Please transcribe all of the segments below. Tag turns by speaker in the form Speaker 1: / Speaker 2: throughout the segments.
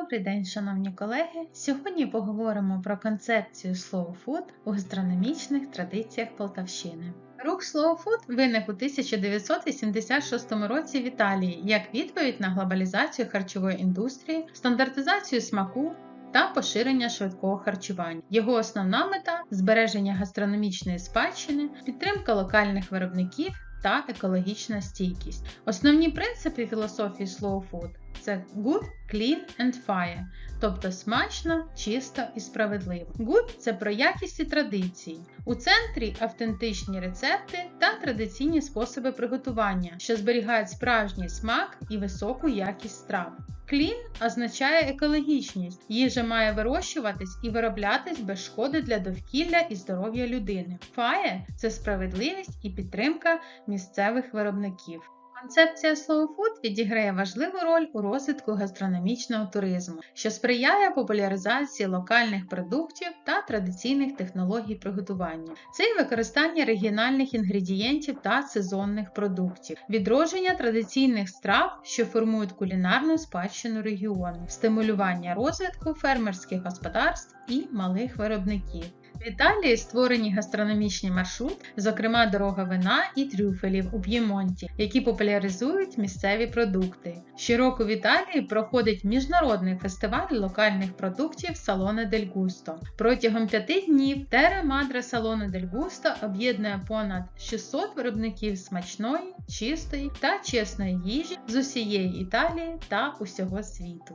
Speaker 1: Добрий день, шановні колеги! Сьогодні поговоримо про концепцію Slow Food у гастрономічних традиціях Полтавщини. Рух Slow Food виник у 1986 році в Італії як відповідь на глобалізацію харчової індустрії, стандартизацію смаку та поширення швидкого харчування. Його основна мета збереження гастрономічної спадщини, підтримка локальних виробників та екологічна стійкість. Основні принципи філософії Slow Food це good, clean and fire, тобто смачно, чисто і справедливо. Good – це про якість і традиції. У центрі автентичні рецепти та традиційні способи приготування, що зберігають справжній смак і високу якість страв. Clean означає екологічність. Їжа має вирощуватись і вироблятись без шкоди для довкілля і здоров'я людини. Fire – це справедливість і підтримка місцевих виробників. Концепція Slow Food відіграє важливу роль у розвитку гастрономічного туризму, що сприяє популяризації локальних продуктів та традиційних технологій приготування. Це і використання регіональних інгредієнтів та сезонних продуктів, відродження традиційних страв, що формують кулінарну спадщину регіону, стимулювання розвитку фермерських господарств і малих виробників. В Італії створені гастрономічні маршрути, зокрема дорога вина і трюфелів у П'ємонті, які популяризують місцеві продукти. Щороку в Італії проходить міжнародний фестиваль локальних продуктів Салоне Дель Густо. Протягом п'яти днів Тере Мадре Салоне Дель Густо об'єднує понад 600 виробників смачної, чистої та чесної їжі з усієї Італії та усього світу.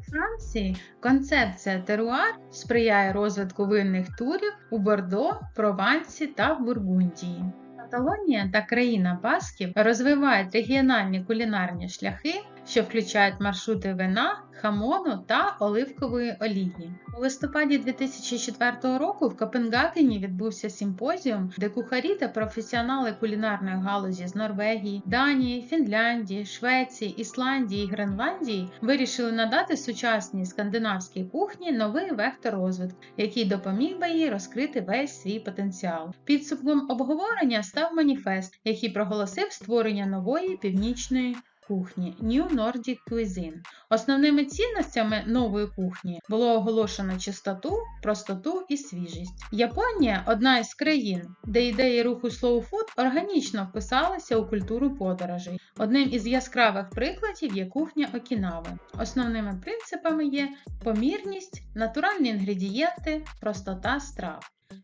Speaker 1: Франції концепція теруар сприяє розвитку винних турів у Бордо, Провансі та Бургундії. Каталонія та країна Басків розвивають регіональні кулінарні шляхи, що включають маршрути вина, хамону та оливкової олії. У листопаді 2004 року в Копенгагені відбувся симпозіум, де кухарі та професіонали кулінарної галузі з Норвегії, Данії, Фінляндії, Швеції, Ісландії і Гренландії вирішили надати сучасній скандинавській кухні новий вектор розвитку, який допоміг би їй розкрити весь свій потенціал. Підсумком обговорення став маніфест, який проголосив створення нової північної кухні New Nordic Cuisine. Основними цінностями нової кухні було оголошено чистоту, простоту і свіжість. Японія одна із країн, де ідеї руху Slow Food органічно вписалися у культуру подорожей. Одним із яскравих прикладів є кухня Окінави. Основними принципами є помірність, натуральні інгредієнти, простота страв.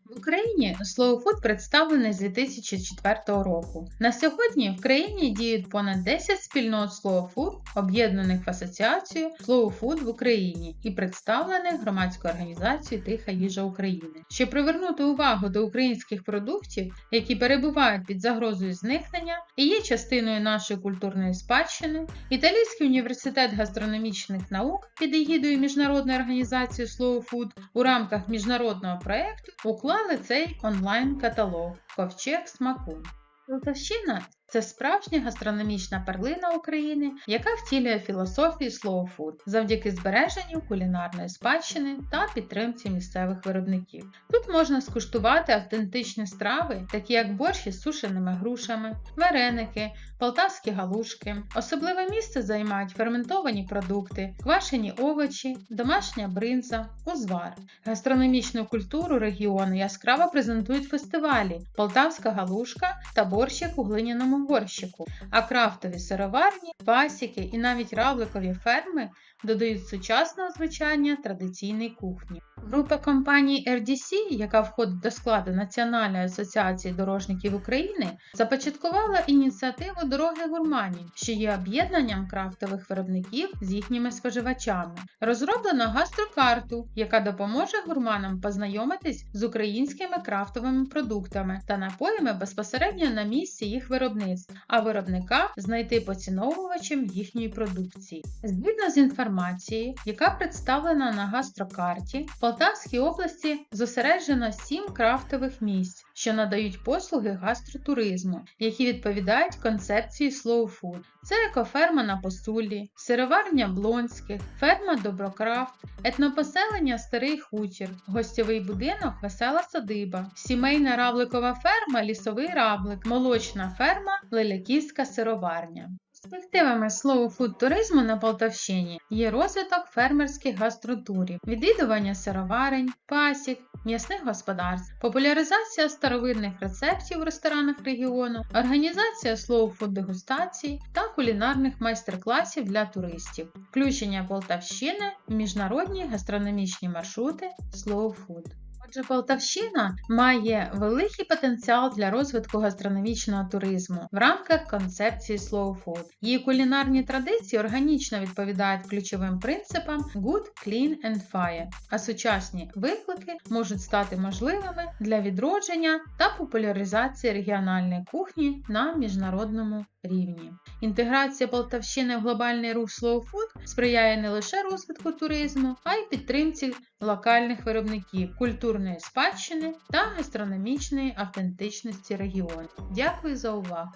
Speaker 1: В Україні Slow Food представлений з 2004 року. На сьогодні в країні діють понад 10 спільнот Slow Food, об'єднаних в асоціацію Food в Україні і представлених громадською організацією Тиха їжа України. Щоб привернути увагу до українських продуктів, які перебувають під загрозою зникнення і є частиною нашої культурної спадщини, Італійський університет гастрономічних наук під егідою міжнародної організації Slow Food у рамках міжнародного проєкту уклали цей онлайн-каталог Ковчег смаку. Полтавщина це справжня гастрономічна перлина України, яка втілює філософію Slow Food завдяки збереженню кулінарної спадщини та підтримці місцевих виробників. Тут можна скуштувати автентичні страви, такі як борщ із сушеними грушами, вареники, полтавські галушки. Особливе місце займають ферментовані продукти, квашені овочі, домашня бринза, узвар. Гастрономічну культуру регіону яскраво презентують фестивалі Полтавська галушка та борщик у глиняному горщику, а крафтові сироварні, пасіки і навіть равликові ферми додають сучасного звучання традиційної кухні. Група компаній RDC, яка входить до складу Національної асоціації дорожників України, започаткувала ініціативу Дороги гурманів, що є об'єднанням крафтових виробників з їхніми споживачами. Розроблено гастрокарту, яка допоможе гурманам познайомитись з українськими крафтовими продуктами та напоями безпосередньо на місці їх виробництв, а виробника знайти поціновувачем їхньої продукції. Згідно з інформацією, яка представлена на гастрокарті, Полтавській області зосереджено 7 крафтових місць, що надають послуги гастротуризму, які відповідають концепції Slow Food. Це екоферма на Посулі, сироварня Блонських, ферма Доброкрафт, етнопоселення Старий Хутір, гостьовий будинок Весела Садиба, сімейна равликова ферма Лісовий Равлик, молочна ферма Леляківська сироварня. Перспективами slow-food туризму на Полтавщині є розвиток фермерських гастротурів, відвідування сироварень, пасік, м'ясних господарств, популяризація старовинних рецептів в ресторанах регіону, організація slow-food дегустацій та кулінарних майстер-класів для туристів, включення Полтавщини в міжнародні гастрономічні маршрути Food. Отже, Полтавщина має великий потенціал для розвитку гастрономічного туризму в рамках концепції Slow Food. Її кулінарні традиції органічно відповідають ключовим принципам Good, Clean and Fire, а сучасні виклики можуть стати можливими для відродження та популяризації регіональної кухні на міжнародному рівні. Інтеграція Полтавщини в глобальний рух Slow Food сприяє не лише розвитку туризму, а й підтримці локальних виробників, культурної спадщини та гастрономічної автентичності регіону. Дякую за увагу!